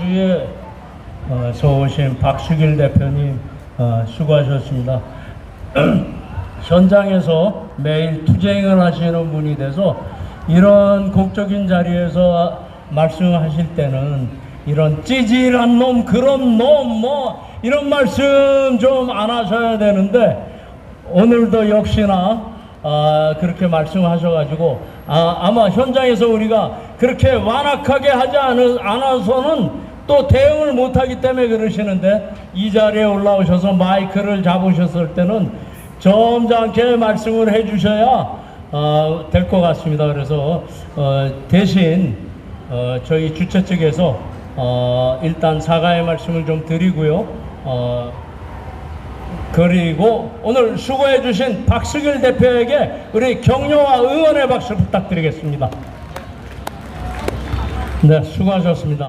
네, 파주에 어, 서 오신 박수길 대표님 어, 수고하셨습니다. 현장에서 매일 투쟁을 하시는 분이 돼서 이런 공적인 자리에서 말씀하실 때는 이런 찌질한 놈, 그런 놈, 뭐 이런 말씀 좀 안 하셔야 되는데 오늘도 역시나 아, 그렇게 말씀하셔가지고 아, 아마 현장에서 우리가 그렇게 완악하게 하지 않, 않아서는 또 대응을 못하기 때문에 그러시는데 이 자리에 올라오셔서 마이크를 잡으셨을 때는 점잖게 말씀을 해주셔야 어, 될 것 같습니다. 그래서 어, 대신 어, 저희 주최 측에서 어, 일단 사과의 말씀을 좀 드리고요. 어, 그리고 오늘 수고해 주신 박수길 대표에게 우리 격려와 응원의 박수 부탁드리겠습니다. 네, 수고하셨습니다.